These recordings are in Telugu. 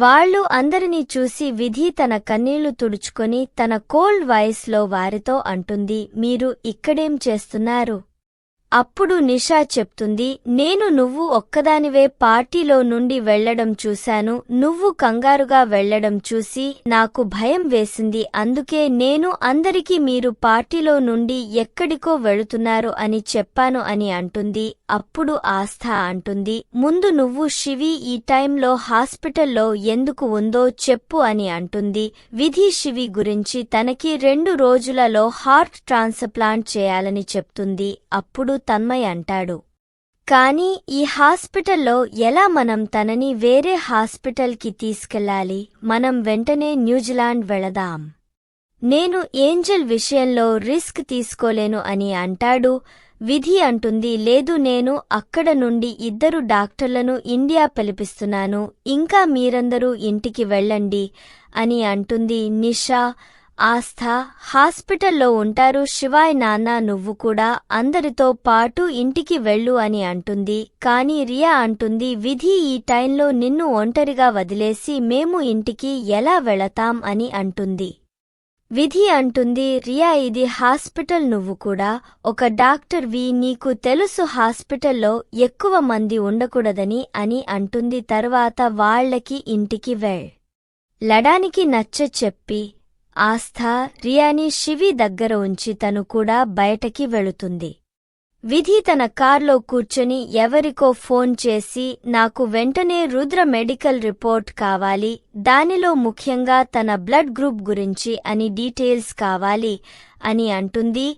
వాళ్ళు అందరినీ చూసి విధి తన కన్నీళ్ళు తుడుచుకొని తన కోల్డ్ వాయిస్లో వారితో అంటుంది మీరు ఇక్కడేం చేస్తున్నారు? అప్పుడు నిషా చెప్తుంది నేను నువ్వు ఒక్కదానివే పార్టీలో నుండి వెళ్ళడం చూశాను. నువ్వు కంగారుగా వెళ్ళడం చూసి నాకు భయం వేసింది. అందుకే నేను అందరికీ మీరు పార్టీలో నుండి ఎక్కడికో వెళుతున్నారు అని చెప్పాను అని అంటుంది. అప్పుడు ఆస్థ అంటుంది ముందు నువ్వు శివి ఈ టైంలో హాస్పిటల్లో ఎందుకు ఉందో చెప్పు అని అంటుంది. విధి శివి గురించి తనకి రెండు రోజులలో హార్ట్ ట్రాన్స్ప్లాంట్ చేయాలని చెప్తుంది. అప్పుడు తన్మయ్ అంటాడు. కాని ఈ హాస్పిటల్లో ఎలా మనం తనని వేరే హాస్పిటల్కి తీసుకెళ్ళాలి మనం వెంటనే న్యూజిలాండ్ వెళదాం. నేను ఏంజల్ విషయంలో రిస్క్ తీసుకోలేను అని అంటాడు. విధి అంటుంది లేదు నేను అక్కడ నుండి ఇద్దరు డాక్టర్లను ఇండియా పిలిపిస్తున్నాను ఇంకా మీరందరూ ఇంటికి వెళ్ళండి అని అంటుంది నిషా. ఆస్థ హాస్పిటల్లో ఉంటారు శివాయ్ నాన్న నువ్వు కూడా అందరితో పాటు ఇంటికి వెళ్ళు అని అంటుంది. కాని రియా అంటుంది విధి ఈ టైంలో నిన్ను ఒంటరిగా వదిలేసి మేము ఇంటికి ఎలా వెళతాం అని అంటుంది. విధి అంటుంది రియా ఇది హాస్పిటల్ నువ్వు కూడా ఒక డాక్టర్ వి నీకు తెలుసు హాస్పిటల్లో ఎక్కువ మంది ఉండకూడదని అని అంటుంది. తర్వాత వాళ్ళకి ఇంటికి వెళ్. లడానికి నచ్చ చెప్పి ఆస్థ రియాని శివి దగ్గర ఉంచి తను కూడా బయటకి వెళుతుంది. విధి తన కార్లో కూర్చొని ఎవరికో ఫోన్ చేసి నాకు వెంటనే రుద్ర మెడికల్ రిపోర్ట్ కావాలి దానిలో ముఖ్యంగా తన బ్లడ్ గ్రూప్ గురించి అని డీటెయిల్స్ కావాలి అని అంటుంది.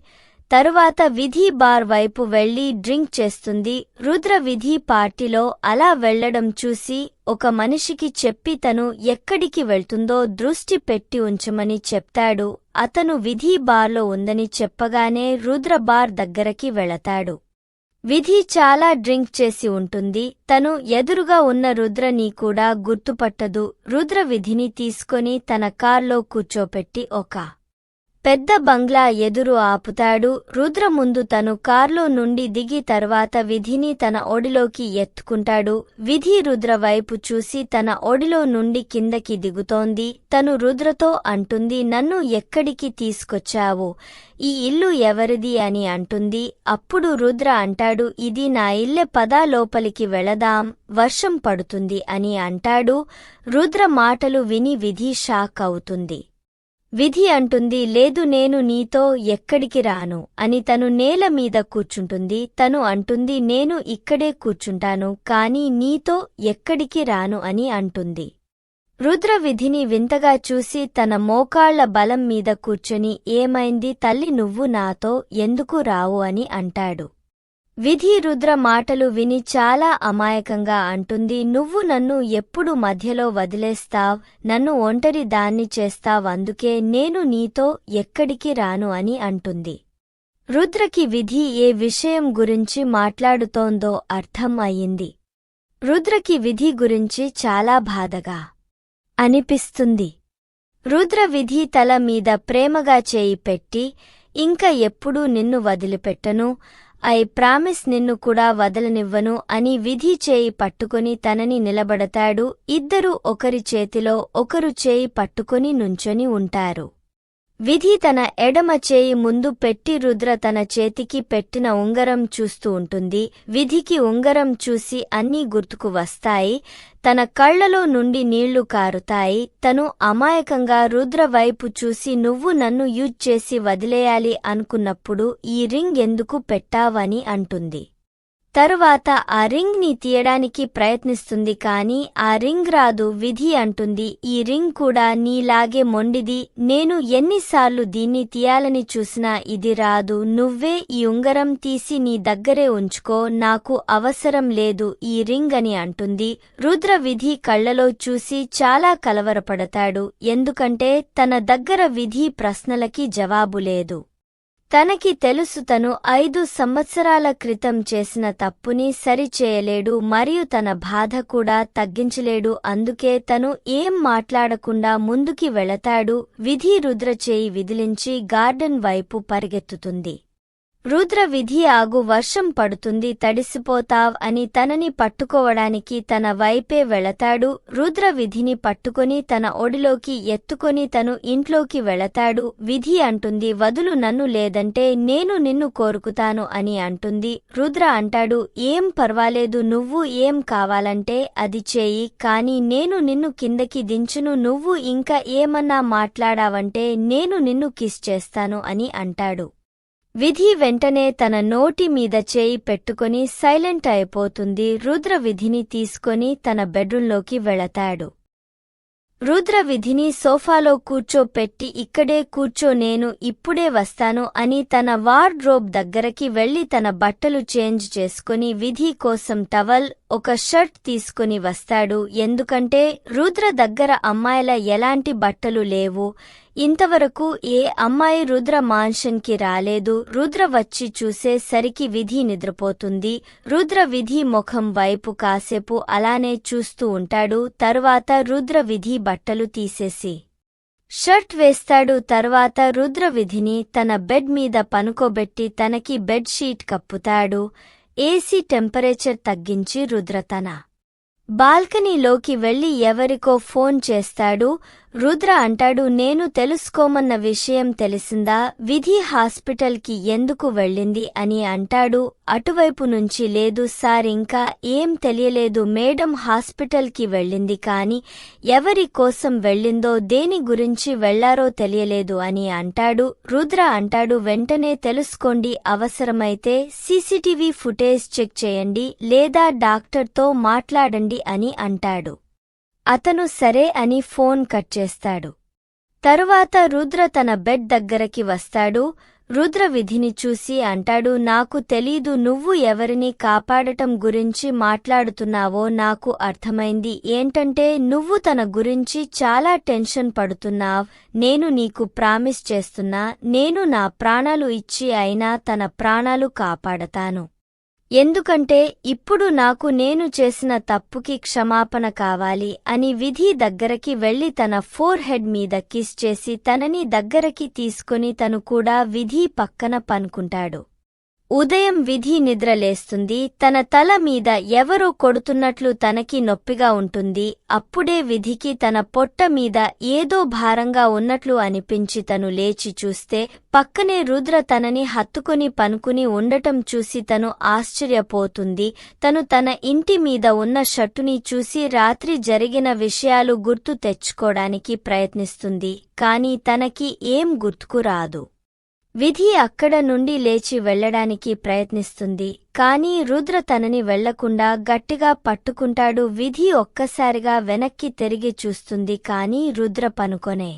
తరువాత విధి బార్ వైపు వెళ్ళి డ్రింక్ చేస్తుంది. రుద్ర విధి పార్టీలో అలా వెళ్ళడం చూసి ఒక మనిషికి చెప్పి తను ఎక్కడికి వెళ్తుందో దృష్టి పెట్టి ఉంచమని చెప్తాడు. అతను విధి బార్లో ఉందని చెప్పగానే రుద్ర బార్ దగ్గరకి వెళతాడు. విధి చాలా డ్రింక్ చేసి ఉంటుంది. తను ఎదురుగా ఉన్న రుద్రని కూడా గుర్తుపట్టదు. రుద్ర విధిని తీసుకొని తన కార్లో కూర్చోపెట్టి ఒక పెద్ద బంగ్లా ఎదురు ఆపుతాడు. రుద్ర ముందు తను కార్లో నుండి దిగి తర్వాత విధిని తన ఒడిలోకి ఎత్తుకుంటాడు. విధి రుద్ర వైపు చూసి తన ఒడిలో నుండి కిందకి దిగుతోంది. తను రుద్రతో అంటుంది నన్ను ఎక్కడికి తీసుకొచ్చావు? ఈ ఇల్లు ఎవరిది? అని అంటుంది. అప్పుడు రుద్ర అంటాడు ఇది నా ఇల్లె పదా లోపలికి వెళదాం. వర్షం పడుతుంది అని అంటాడు. రుద్ర మాటలు విని విధి షాక్ అవుతుంది. విధి అంటుంది లేదు నేను నీతో ఎక్కడికి రాను. అని తను నేల మీద కూర్చుంటుంది. తను అంటుంది నేను ఇక్కడే కూర్చుంటాను కాని నీతో ఎక్కడికి రాను అని అంటుంది. రుద్ర విధిని వింతగా చూసి తన మోకాళ్ళ బలం మీద కూర్చొని ఏమైంది తల్లి నువ్వు నాతో ఎందుకు రావు అని అంటాడు. విధి రుద్ర మాటలు విని చాలా అమాయకంగా అంటుంది. నువ్వు నన్ను ఎప్పుడు మధ్యలో వదిలేస్తావ్? నన్ను ఒంటరి దాన్ని చేస్తావందుకే నేను నీతో ఎక్కడికి రాను అని అంటుంది. రుద్రకి విధి ఏ విషయం గురించి మాట్లాడుతోందో అర్థం అయింది రుద్రకి విధి గురించి చాలా బాధగా అనిపిస్తుంది. రుద్ర విధి తల మీద ప్రేమగా చేయి పెట్టి ఇంక ఎప్పుడూ నిన్ను వదిలిపెట్టను. ఐ ప్రామిస్ నిన్ను కూడా వదలనివ్వను అని విధి చేయి పట్టుకుని తనని నిలబడతాడు. ఇద్దరూ ఒకరి చేతిలో ఒకరు చేయి పట్టుకుని నుంచొని ఉంటారు. విధి తన ఎడమ చేయి ముందు పెట్టి రుద్ర తన చేతికి పెట్టిన ఉంగరం చూస్తూ ఉంటుంది. విధికి ఉంగరం చూసి అన్నీ గుర్తుకు వస్తాయి. తన కళ్ళలో నుండి నీళ్ళు కారుతాయి. తను అమాయకంగా రుద్ర వైపు చూసి నువ్వు నన్ను యూజ్ చేసి వదిలేయాలి అనుకున్నప్పుడు ఈ రింగ్ ఎందుకు పెట్టావని అంటుంది. తరువాత ఆ రింగ్ని తీయడానికి ప్రయత్నిస్తుంది కాని ఆ రింగ్ రాదు విధి అంటుంది. ఈ రింగ్ కూడా నీలాగే మొండిది. నేను ఎన్నిసార్లు దీన్ని తీయాలని చూసినా ఇది రాదు. నువ్వే ఈ ఉంగరం తీసి నీ దగ్గరే ఉంచుకో. నాకు అవసరం లేదు ఈ రింగ్ అని అంటుంది. రుద్ర విధి కళ్ళలో చూసి చాలా కలవరపడతాడు. ఎందుకంటే తన దగ్గర విధి ప్రశ్నలకి జవాబు లేదు. తనకి తెలుసు తను ఐదు సంవత్సరాల క్రితం చేసిన తప్పుని సరిచేయలేడు మరియు తన బాధ కూడా తగ్గించలేడు. అందుకే తను ఏం మాట్లాడకుండా ముందుకి వెళతాడు. విధి రుద్రచేయి విదిలించి గార్డెన్ వైపు పరిగెత్తుతుంది. రుద్ర విధి ఆగు వర్షం పడుతుంది తడిసిపోతావ్ అని తనని పట్టుకోవడానికి తన వైపే వెళతాడు. రుద్ర విధిని పట్టుకొని తన ఒడిలోకి ఎత్తుకొని తను ఇంట్లోకి వెళతాడు. విధి అంటుంది వదులు నన్ను లేదంటే నేను నిన్ను కోరుకుతాను అని అంటుంది. రుద్ర అంటాడు ఏం పర్వాలేదు నువ్వు ఏం కావాలంటే అది చేయి కాని నేను నిన్ను కిందకి దించును నువ్వు ఇంకా ఏమన్నా మాట్లాడావంటే నేను నిన్ను కిస్ చేస్తాను అని అంటాడు. విధి వెంటనే తన నోటి మీద చేయి పెట్టుకుని సైలెంట్ అయిపోతుంది. రుద్ర విధిని తీసుకొని తన బెడ్రూంలోకి వెళతాడు. రుద్ర విధిని సోఫాలో కూర్చోపెట్టి ఇక్కడే కూర్చో నేను ఇప్పుడే వస్తాను అని తన వార్డ్రోబ్ దగ్గరకి వెళ్ళి తన బట్టలు చేంజ్ చేసుకుని విధి కోసం టవల్ ఒక షర్ట్ తీసుకుని వస్తాడు. ఎందుకంటే రుద్ర దగ్గర అమ్మాయిల ఎలాంటి బట్టలు లేవు. ఇంతవరకు ఏ అమ్మాయి రుద్ర మాన్షన్కి రాలేదు. రుద్ర వచ్చి చూసే సరికి విధి నిద్రపోతుంది. రుద్ర విధి ముఖం వైపు కాసేపు అలానే చూస్తూ ఉంటాడు. తరువాత రుద్ర విధి బట్టలు తీసేసి షర్ట్ వేస్తాడు. తర్వాత రుద్ర విధిని తన బెడ్ మీద పనుకోబెట్టి తనకి బెడ్ షీట్ కప్పుతాడు. ఏసీ టెంపరేచర్ తగ్గించి రుద్రతన. బాల్కనీలోకి వెళ్ళి ఎవరికో ఫోన్ చేస్తాడు రుద్ర అంటాడు నేను తెలుసుకోమన్న విషయం తెలిసిందా? విధి హాస్పిటల్కి ఎందుకు వెళ్ళింది? అని అంటాడు అటువైపు నుంచి లేదు సార్ ఇంకా ఏం తెలియలేదు. మేడం హాస్పిటల్కి వెళ్ళింది కాని ఎవరి కోసం వెళ్ళిందో దేని గురించి వెళ్ళారో తెలియలేదు అని అంటాడు. రుద్ర అంటాడు వెంటనే తెలుసుకోండి అవసరమైతే సీసీటీవీ ఫుటేజ్ చెక్ చేయండి లేదా డాక్టర్తో మాట్లాడండి అని అంటాడు. అతను సరే అని ఫోన్ కట్ చేస్తాడు. తరువాత రుద్ర తన బెడ్ దగ్గరకి వస్తాడు. రుద్ర విధిని చూసి అంటాడు నాకు తెలీదు నువ్వు ఎవరిని కాపాడటం గురించి మాట్లాడుతున్నావో నాకు అర్థమైంది. ఏంటంటే నువ్వు తన గురించి చాలా టెన్షన్ పడుతున్నావ్. నేను నీకు ప్రామిస్ చేస్తున్నా. నేను నా ప్రాణాలు ఇచ్చి అయినా తన ప్రాణాలు కాపాడతాను. ఎందుకంటే ఇప్పుడు నాకు నేను చేసిన తప్పుకి క్షమాపణ కావాలి అని విధి దగ్గరకి వెళ్ళి తన ఫోర్ హెడ్ మీద కిస్ చేసి తనని దగ్గరకి తీసుకుని తను కూడా విధి పక్కన పనుకుంటాడు. ఉదయం విధి నిద్రలేస్తుంది తన తల మీద ఎవరో కొడుతున్నట్లు తనకి నొప్పిగా ఉంటుంది అప్పుడే విధికి తన పొట్ట మీద ఏదో భారంగా ఉన్నట్లు అనిపించి తను లేచి చూస్తే పక్కనే రుద్ర తనని హత్తుకుని పనుకుని ఉండటం చూసి తను ఆశ్చర్యపోతుంది తను తన ఇంటి మీద ఉన్న షర్టుని చూసి రాత్రి జరిగిన విషయాలు గుర్తు తెచ్చుకోడానికి ప్రయత్నిస్తుంది కాని తనకి ఏం గుర్తుకు రాదు. విధి అక్కడ నుండి లేచి వెళ్ళడానికి ప్రయత్నిస్తుంది. కాని రుద్ర తనని వెళ్ళకుండా గట్టిగా పట్టుకుంటాడు. విధి ఒక్కసారిగా వెనక్కి తిరిగి చూస్తుంది. కాని రుద్ర పనుకొనే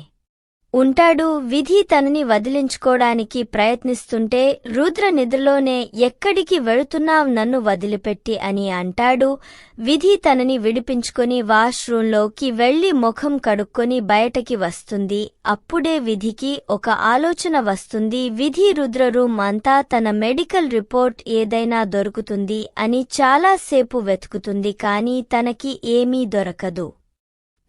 ఉంటాడు విధి తనని వదిలించుకోడానికి ప్రయత్నిస్తుంటే రుద్ర నిద్రలోనే ఎక్కడికి వెళుతున్నావు నన్ను వదిలిపెట్టి అని అంటాడు. విధి తనని విడిపించుకొని వాష్రూంలోకి వెళ్ళి ముఖం కడుక్కొని బయటకి వస్తుంది. అప్పుడే విధికి ఒక ఆలోచన వస్తుంది. విధి రుద్ర రూమ్ అంతా తన మెడికల్ రిపోర్ట్ ఏదైనా దొరుకుతుంది అని చాలాసేపు వెతుకుతుంది కాని తనకి ఏమీ దొరకదు.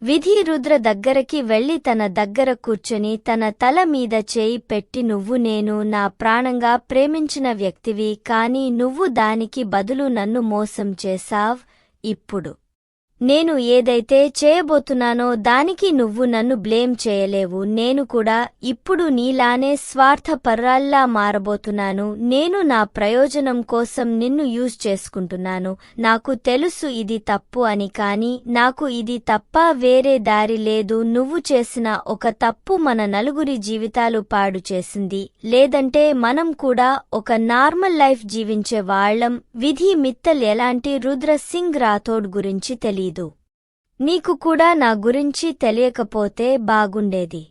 విధి రుద్ర దగ్గరకి వెళ్ళి తన దగ్గర కూర్చొని తన తల మీద చేయి పెట్టి నువ్వు నేను నా ప్రాణంగా ప్రేమించిన వ్యక్తివి కాని నువ్వు దానికి బదులు నన్ను మోసం చేశావ్? ఇప్పుడు నేను ఏదైతే చేయబోతున్నానో దానికి నువ్వు నన్ను బ్లేమ్ చేయలేవు. నేను కూడా ఇప్పుడు నీలానే స్వార్థపర్రాల్లా మారబోతున్నాను. నేను నా ప్రయోజనం కోసం నిన్ను యూజ్ చేసుకుంటున్నాను. నాకు తెలుసు ఇది తప్పు అని కాని నాకు ఇది తప్ప వేరే దారి లేదు. నువ్వు చేసిన ఒక తప్పు మన నలుగురి జీవితాలు పాడు చేసింది. లేదంటే మనం కూడా ఒక నార్మల్ లైఫ్ జీవించే వాళ్ళం విధి మిత్తల్ ఎలాంటి రుద్ర సింగ్ రాథోడ్ గురించి తెలీదు. నీకు కూడా నా గురించి తెలియకపోతే బాగుండేది.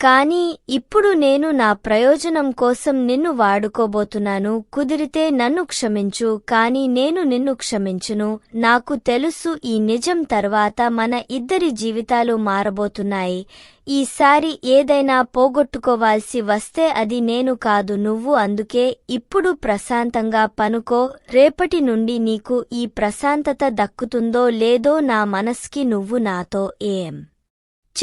కాని ఇప్పుడు నేను నా ప్రయోజనం కోసం నిన్ను వాడుకోబోతున్నాను. కుదిరితే నన్ను క్షమించు కాని నేను నిన్ను క్షమించును. నాకు తెలుసు ఈ నిజం తర్వాత మన ఇద్దరి జీవితాలు మారబోతున్నాయి. ఈసారి ఏదైనా పోగొట్టుకోవాల్సి వస్తే అది నేను కాదు నువ్వు అందుకే ఇప్పుడు ప్రశాంతంగా పనుకో. రేపటి నుండి నీకు ఈ ప్రశాంతత దక్కుతుందో లేదో నా మనస్కి నువ్వు నాతో ఏం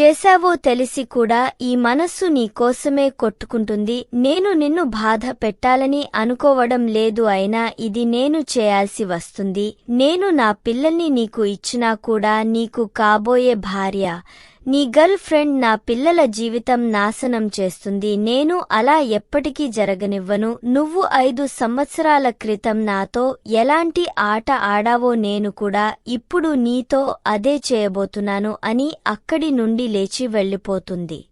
చేశావో తెలిసి కూడా ఈ మనస్సు నీకోసమే కొట్టుకుంటుంది. నేను నిన్ను బాధ పెట్టాలని అనుకోవడం లేదు అయినా ఇది నేను చేయాల్సి వస్తుంది. నేను నా పిల్లల్ని నీకు ఇచ్చినా కూడా నీకు కాబోయే భార్య. నీ గర్ల్ ఫ్రెండ్ నా పిల్లల జీవితం నాశనం చేస్తుంది. నేను అలా ఎప్పటికీ జరగనివ్వను. నువ్వు ఐదు సంవత్సరాల క్రితం నాతో ఎలాంటి ఆట ఆడావో నేను కూడా ఇప్పుడు నీతో అదే చేయబోతున్నాను అని అక్కడి నుండి లేచి వెళ్ళిపోతుంది.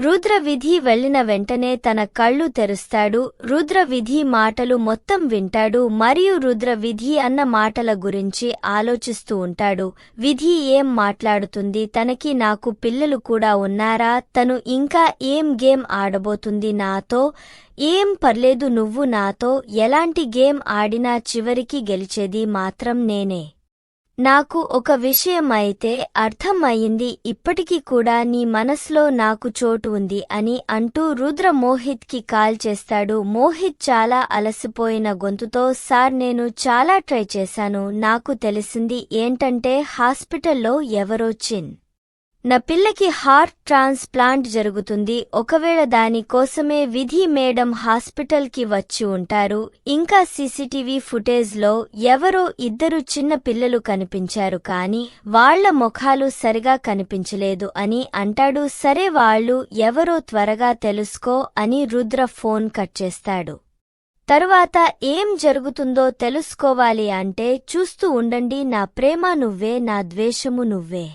రుద్రవిధి వెళ్ళిన వెంటనే తన కళ్ళు తెరుస్తాడు. రుద్రవిధి మాటలు మొత్తం వింటాడు. మరియు రుద్రవిధి అన్న మాటల గురించి ఆలోచిస్తూ ఉంటాడు. విధి ఏం మాట్లాడుతుంది? తనకి నాకు పిల్లలు కూడా ఉన్నారా? తను ఇంకా ఏం గేమ్ ఆడబోతుంది నాతో? ఏం పర్లేదు నువ్వు నాతో? ఎలాంటి గేమ్ ఆడినా చివరికి గెలిచేది మాత్రం నేనే. నాకు ఒక విషయం అయితే అర్థం అయింది ఇప్పటికీ కూడా నీ మనసులో నాకు చోటు ఉంది అని అంటూ రుద్ర మోహిత్కి కాల్ చేస్తాడు. మోహిత్ చాలా అలసిపోయిన గొంతుతో సార్ నేను చాలా ట్రై చేశాను. నాకు తెలిసింది ఏంటంటే హాస్పిటల్లో ఎవరో చిన్ నా పిల్లకి హార్ట్ ట్రాన్స్ప్లాంట్ జరుగుతుంది. ఒకవేళ దాని కోసమే విధి మేడం హాస్పిటల్కి వచ్చి ఉంటారు. ఇంకా సీసీటీవీ ఫుటేజ్లో ఎవరో ఇద్దరు చిన్న పిల్లలు కనిపించారు కాని వాళ్ళ ముఖాలు సరిగా కనిపించలేదు అని అంటాడు. సరే వాళ్ళు ఎవరో త్వరగా తెలుసుకో అని రుద్ర ఫోన్ కట్ చేస్తాడు. తరువాత ఏం జరుగుతుందో తెలుసుకోవాలి అంటే చూస్తూ ఉండండి. నా ప్రేమ నువ్వే నా ద్వేషము నువ్వే.